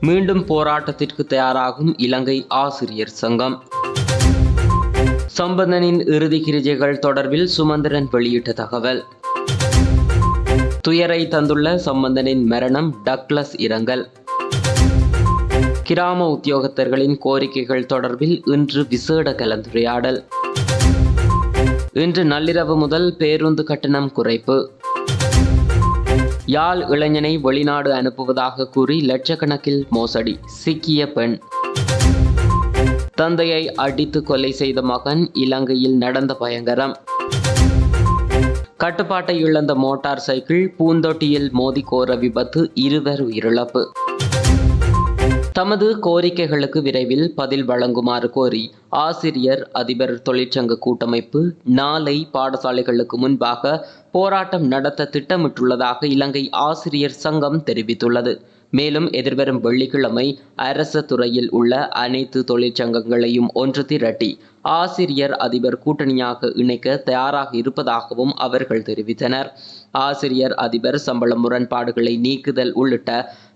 மீண்டும் போராட்டத்திற்கு தயாராகும் இலங்கை ஆசிரியர் சங்கம். சம்பந்தனின் இறுதி கிரிஜைகள் தொடர்பில் சுமந்திரன் வெளியிட்ட தகவல். துயரை தந்துள்ள சம்பந்தனின் மரணம் டக்ளஸ் இரங்கல். கிராம உத்தியோகத்தர்களின் கோரிக்கைகள் தொடர்பில் இன்று விசேட கலந்துரையாடல். இன்று நள்ளிரவு முதல் பேருந்து கட்டணம் குறைப்பு. யாழ் இளைஞனை வெளிநாடு அனுப்புவதாக கூறி லட்சக்கணக்கில் மோசடி. சிக்கிய பெண். தந்தையை அடித்து கொலை செய்த மகன் இலங்கையில் நடந்த பயங்கரம். கட்டுப்பாட்டை இழந்த மோட்டார் சைக்கிள் பூந்தொட்டியில் மோதி கோர விபத்து இருவர் உயிரிழப்பு. தமது கோரிக்கைகளுக்கு விரைவில் பதில் வழங்குமாறு கோரி ஆசிரியர் அதிபர் தொழிற்சங்க கூட்டமைப்பு நாளை பாடசாலைகளுக்கு முன்பாக போராட்டம் நடத்த திட்டமிட்டுள்ளதாக இலங்கை ஆசிரியர் சங்கம் தெரிவித்துள்ளது. மேலும் எதிர்வரும் வெள்ளிக்கிழமை அரச துறையில் உள்ள அனைத்து தொழிற்சங்கங்களையும் ஒன்று திரட்டி ஆசிரியர் அதிபர் கூட்டணியாக இணைக்க தயாராக இருப்பதாகவும் அவர்கள் தெரிவித்தனர். ஆசிரியர் அதிபர் சம்பள முரண்பாடுகளை நீக்குதல் உள்ளிட்ட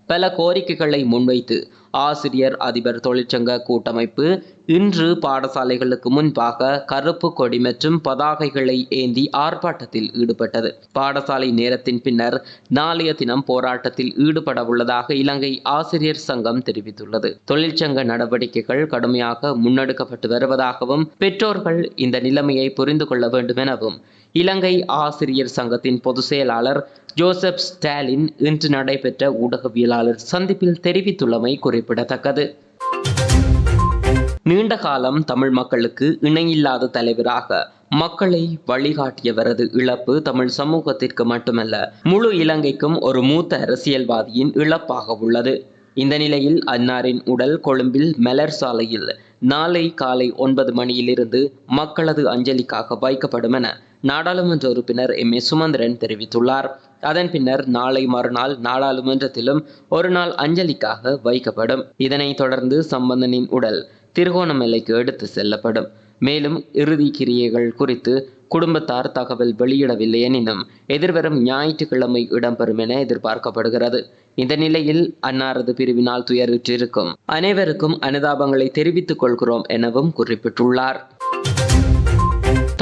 பல கோரிக்கைகளை முன்வைத்து ஆசிரியர் அதிபர் தொழிற்சங்க கூட்டமைப்பு இன்று பாடசாலைகளுக்கு முன்பாக கருப்பு கொடி மற்றும் பதாகைகளை ஏந்தி ஆர்ப்பாட்டத்தில் ஈடுபட்டது. பாடசாலை நேரத்தின் பின்னர் நாளைய தினம் போராட்டத்தில் ஈடுபட உள்ளதாக இலங்கை ஆசிரியர் சங்கம் தெரிவித்துள்ளது. தொழிற்சங்க நடவடிக்கைகள் கடுமையாக முன்னெடுக்கப்பட்டு வருவதாகவும் பெற்றோர்கள் இந்த நிலைமையை புரிந்து கொள்ள வேண்டும் எனவும் இலங்கை ஆசிரியர் சங்கத்தின் பொதுச் செயலாளர் ஜோசப் ஸ்டாலின் இன்று நடைபெற்ற ஊடகவியலாளர் சந்திப்பில் தெரிவித்துள்ளமை குறிப்பிடத்தக்கது. நீண்ட காலம் தமிழ் மக்களுக்கு இணையில்லாத தலைவராக மக்களை வழிகாட்டியவரது இழப்பு தமிழ் சமூகத்திற்கு மட்டுமல்ல முழு இலங்கைக்கும் ஒரு மூத்த அரசியல்வாதியின் இழப்பாக உள்ளது. இந்த நிலையில் அன்னாரின் உடல் கொழும்பில் மலர் சாலையில் நாளை காலை ஒன்பது மணியிலிருந்து மக்களது அஞ்சலிக்காக வைக்கப்படும் என நாடாளுமன்ற உறுப்பினர் எம். ஏ. சுமந்திரன் தெரிவித்துள்ளார். அதன் பின்னர் நாளை மறுநாள் நாடாளுமன்றத்திலும் ஒரு நாள் அஞ்சலிக்காக வைக்கப்படும். இதனைத் தொடர்ந்து சம்பந்தனின் உடல் திருகோணமலைக்கு எடுத்து செல்லப்படும். மேலும் இறுதி கிரியைகள் குறித்து குடும்பத்தார் தகவல் வெளியிடவில்லை எனினும் எதிர்வரும் ஞாயிற்றுக்கிழமை இடம்பெறும் என எதிர்பார்க்கப்படுகிறது. இந்த நிலையில் அன்னாரது பிரிவினால் துயருற்றிருக்கும் அனைவருக்கும் அனுதாபங்களை தெரிவித்துக் கொள்கிறோம் எனவும் குறிப்பிட்டுள்ளார்.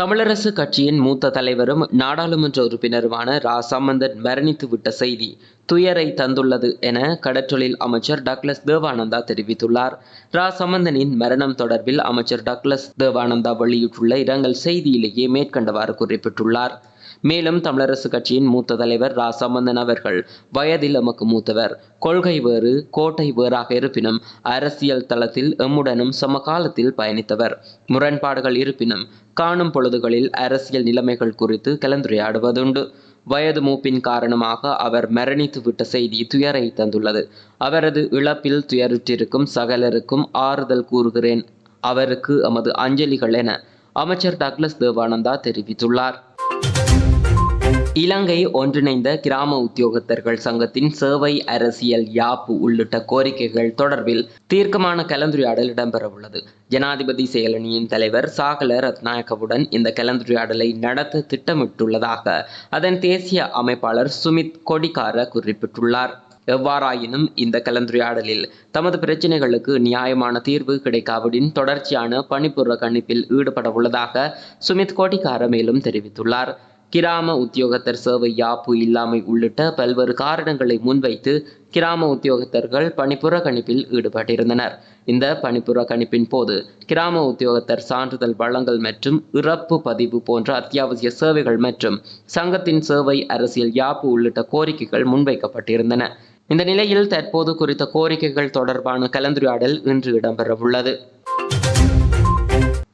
தமிழரசு கட்சியின் மூத்த தலைவரும் நாடாளுமன்ற உறுப்பினருமான ரா. சம்பந்தன் மரணித்து விட்ட செய்தி துயரை தந்துள்ளது என கடற்றொழில் அமைச்சர் டக்ளஸ் தேவானந்தா தெரிவித்துள்ளார். ரா. சம்பந்தனின் மரணம் தொடர்பில் அமைச்சர் டக்ளஸ் தேவானந்தா வெளியிட்டுள்ள இரங்கல் செய்தியிலேயே மேற்கண்டவாறு குறிப்பிட்டுள்ளார். மேலும் தமிழரசு கட்சியின் மூத்த தலைவர் ரா. சம்பந்தன் அவர்கள் வயதில் எமக்கு மூத்தவர் கொள்கை வேறு கோட்டை வேறாக இருப்பினும் அரசியல் தளத்தில் எம்முடனும் சமகாலத்தில் பயணித்தவர். முரண்பாடுகள் இருப்பினும் காணும் பொழுதுகளில் அரசியல் நிலைமைகள் குறித்து கலந்துரையாடுவதுண்டு. வயது மூப்பின் காரணமாக அவர் மரணித்து விட்ட செய்தி துயரை தந்துள்ளது. அவரது இழப்பில் துயருற்றிருக்கும் சகலருக்கும் ஆறுதல் கூறுகிறேன். அவருக்கு எமது அஞ்சலிகள் என அமைச்சர் டக்ளஸ் தேவானந்தா தெரிவித்துள்ளார். இலங்கை ஒன்றிணைந்த கிராம உத்தியோகத்தர்கள் சங்கத்தின் சேவை அரசியல் யாப்பு உள்ளிட்ட கோரிக்கைகள் தொடர்பில் தீர்க்கமான கலந்துரையாடல் இடம்பெறவுள்ளது. ஜனாதிபதி செயலணியின் தலைவர் சாகல ரத்நாயக்கவுடன் இந்த கலந்துரையாடலை நடத்த திட்டமிட்டுள்ளதாக அதன் தேசிய அமைப்பாளர் சுமித் கொடிகார குறிப்பிட்டுள்ளார். எவ்வாறாயினும் இந்த கலந்துரையாடலில் தமது பிரச்சினைகளுக்கு நியாயமான தீர்வு கிடைக்காவிடின் தொடர்ச்சியான பணிப்புற கணிப்பில் ஈடுபட உள்ளதாக சுமித் கோடிக்கார மேலும் தெரிவித்துள்ளார். கிராம உத்தியோகத்தர் சேவை யாப்பு இல்லாமை உள்ளிட்ட பல்வேறு காரணங்களை முன்வைத்து கிராம உத்தியோகத்தர்கள் பணிப்புற கணிப்பில் ஈடுபட்டிருந்தனர். இந்த பணிப்புற கணிப்பின் போது கிராம உத்தியோகத்தர் சான்றிதழ் வழங்கல் மற்றும் இறப்பு பதிவு போன்ற அத்தியாவசிய சேவைகள் மற்றும் சங்கத்தின் சேவை அரசியல் யாப்பு உள்ளிட்ட கோரிக்கைகள் முன்வைக்கப்பட்டிருந்தன. இந்த நிலையில் தற்போது குறித்த கோரிக்கைகள் தொடர்பான கலந்துரையாடல் இன்று இடம்பெறவுள்ளது.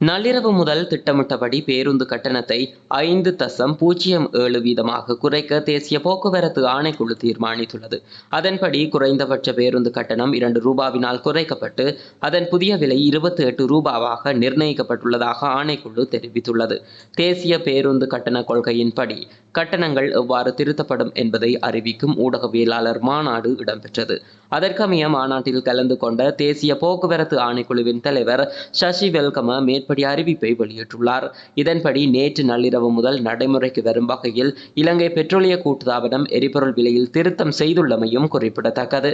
நள்ளிரவு முதல் திட்டமிட்டபடி பேருந்து கட்டணத்தை ஐந்து தசம் பூஜ்ஜியம் ஏழு வீதமாக குறைக்க தேசிய போக்குவரத்து ஆணைக்குழு தீர்மானித்துள்ளது. அதன்படி குறைந்தபட்ச பேருந்து கட்டணம் இரண்டு ரூபாவினால் குறைக்கப்பட்டு அதன் புதிய விலை இருபத்தி எட்டு ரூபாவாக நிர்ணயிக்கப்பட்டுள்ளதாக ஆணைக்குழு தெரிவித்துள்ளது. தேசிய பேருந்து கட்டண கொள்கையின்படி கட்டணங்கள் எவ்வாறு திருத்தப்படும் என்பதை அறிவிக்கும் ஊடகவியலாளர் மாநாடு இடம்பெற்றது. அதற்கமைய மாநாட்டில் கலந்து கொண்ட தேசிய போக்குவரத்து ஆணைக்குழுவின் தலைவர் சசி வெல்கம மேற்படி அறிவிப்பை வெளியிட்டுள்ளார். இதன்படி நேற்று நள்ளிரவு முதல் நடைமுறைக்கு வரும் வகையில் இலங்கை பெட்ரோலிய கூட்டுத்தாபனம் எரிபொருள் விலையில் திருத்தம் செய்துள்ளமையும் குறிப்பிடத்தக்கது.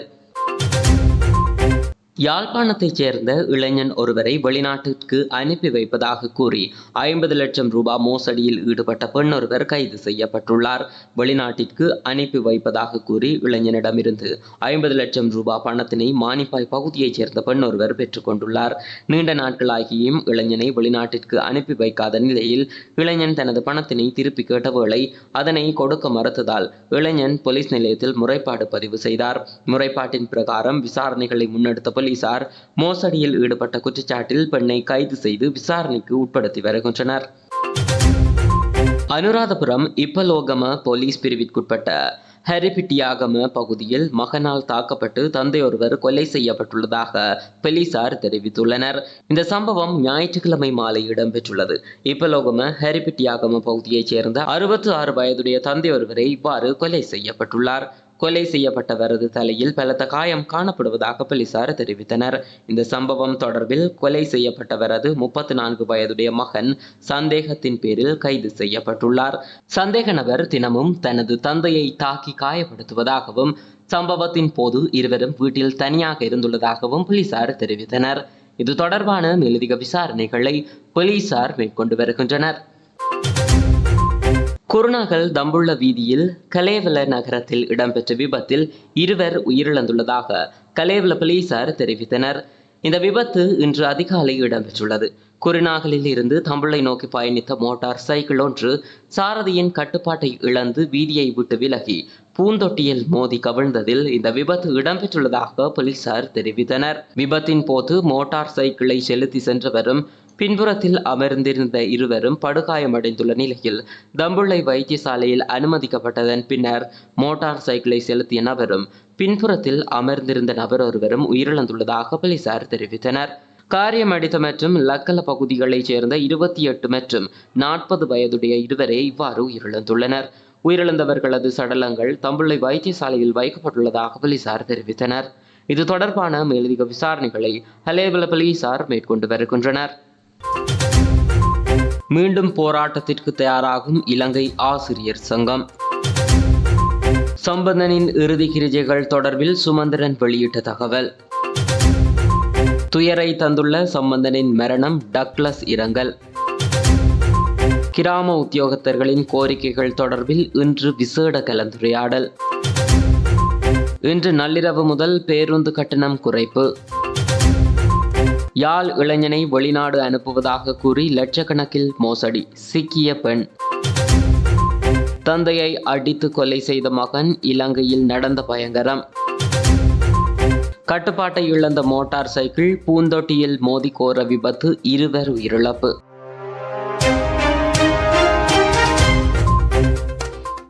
யாழ்ப்பாணத்தைச் சேர்ந்த இளைஞன் ஒருவரை வெளிநாட்டிற்கு அனுப்பி வைப்பதாக கூறி ஐம்பது லட்சம் ரூபாய் மோசடியில் ஈடுபட்ட பெண்ணொருவர் கைது செய்யப்பட்டுள்ளார். வெளிநாட்டிற்கு அனுப்பி வைப்பதாக கூறி இளைஞனிடமிருந்து ஐம்பது லட்சம் ரூபாய் பணத்தினை மானிப்பாய் பகுதியைச் சேர்ந்த பெண்ணொருவர் பெற்றுக்கொண்டுள்ளார் நீண்ட நாட்களாகியும் இளைஞனை வெளிநாட்டிற்கு அனுப்பி வைக்காத நிலையில் இளைஞன் தனது பணத்தினை திருப்பி கேட்ட வேளை அதனை கொடுக்க மறுத்ததால் இளைஞன் போலீஸ் நிலையத்தில் முறைப்பாடு பதிவு செய்தார். முறைப்பாட்டின் பிரகாரம் விசாரணைகளை முன்னெடுத்த போலீசார் மோசடியில் ஈடுபட்ட குற்றச்சாட்டில் பெண்ணை கைது செய்து விசாரணைக்கு உட்படுத்தி வருகின்றனர். அனுராதபுரம் இப்பலோகம போலீஸ் பிரிவிற்குட்பட்ட ஹரிபிட்டியாகம பகுதியில் மகனால் தாக்கப்பட்டு தந்தையொருவர் கொலை செய்யப்பட்டுள்ளதாக போலீசார் தெரிவித்துள்ளனர். இந்த சம்பவம் ஞாயிற்றுக்கிழமை மாலை இடம்பெற்றுள்ளது. இப்பலோகம ஹரிபிட்டியாகம பகுதியைச் சேர்ந்த அறுபத்து ஆறு வயதுடைய தந்தையொருவரை இவ்வாறு கொலை செய்யப்பட்டுள்ளார். கொலை செய்யப்பட்டவரது தலையில் பலத்த காயம் காணப்படுவதாக போலீசார் தெரிவித்தனர். இந்த சம்பவம் தொடர்பில் கொலை செய்யப்பட்டவரது முப்பத்தி நான்கு வயதுடைய மகன் சந்தேகத்தின் பேரில் கைது செய்யப்பட்டுள்ளார். சந்தேக நபர் தினமும் தனது தந்தையை தாக்கி காயப்படுத்துவதாகவும் சம்பவத்தின் போது இருவரும் வீட்டில் தனியாக இருந்துள்ளதாகவும் போலீசார் தெரிவித்தனர். இது தொடர்பான மேலதிக விசாரணைகளை போலீசார் மேற்கொண்டு வருகின்றனர். குருநாகல் தம்புள்ள வீதியில் கலேவல நகரத்தில் இடம்பெற்ற விபத்தில் இருவர் உயிரிழந்துள்ளதாக கலேவல போலீசார் தெரிவித்தனர். இந்த விபத்து இன்று அதிகாலை இடம்பெற்றுள்ளது. குருநாகலில் இருந்து தம்புள்ளை நோக்கி பயணித்த மோட்டார் சைக்கிள் ஒன்று சாரதியின் கட்டுப்பாட்டை இழந்து வீதியை விட்டு விலகி பூந்தொட்டியில் மோதி கவிழ்ந்ததில் இந்த விபத்து இடம்பெற்றுள்ளதாக போலீசார் தெரிவித்தனர். விபத்தின் போது மோட்டார் சைக்கிளை செலுத்தி சென்றவரும் பின்புறத்தில் அமர்ந்திருந்த இருவரும் படுகாயமடைந்துள்ள நிலையில் தம்புள்ளை வைத்தியசாலையில் அனுமதிக்கப்பட்டதன் பின்னர் மோட்டார் சைக்கிளை செலுத்திய நபரும் பின்புறத்தில் அமர்ந்திருந்த நபர் ஒருவரும் உயிரிழந்துள்ளதாக போலீசார் தெரிவித்தனர். காரியமடித்த மற்றும் லக்கல பகுதிகளைச் சேர்ந்த இருபத்தி எட்டு மற்றும் நாற்பது வயதுடைய இருவரே இவ்வாறு உயிரிழந்துள்ளனர். உயிரிழந்தவர்களது சடலங்கள் தம்புள்ளை வைத்தியசாலையில் வைக்கப்பட்டுள்ளதாக போலீசார் தெரிவித்தனர். இது தொடர்பான மேலதிக விசாரணைகளை ஹலேவல போலீசார் மேற்கொண்டு வருகின்றனர். மீண்டும் போராட்டத்திற்கு தயாராகும் இலங்கை ஆசிரியர் சங்கம். சம்பந்தனின் இறுதி கிரிஜைகள் தொடர்பில் சுமந்திரன் வெளியிட்ட தகவல். துயரை தந்துள்ள சம்பந்தனின் மரணம் டக்ளஸ் இரங்கல். கிராம உத்தியோகத்தர்களின் கோரிக்கைகள் தொடர்பில் இன்று விசேட கலந்துரையாடல். இன்று நள்ளிரவு முதல் பேருந்து கட்டணம் குறைப்பு. யாழ் இளைஞனை வெளிநாடு அனுப்புவதாக கூறி லட்சக்கணக்கில் மோசடி. சிக்கிய பெண். தந்தையை அடித்து கொலை செய்த மகன் இலங்கையில் நடந்த பயங்கரம். கட்டுப்பாட்டை இழந்த மோட்டார் சைக்கிள் பூந்தொட்டியில் மோதி கோர விபத்து. இருவர் உயிரிழப்பு.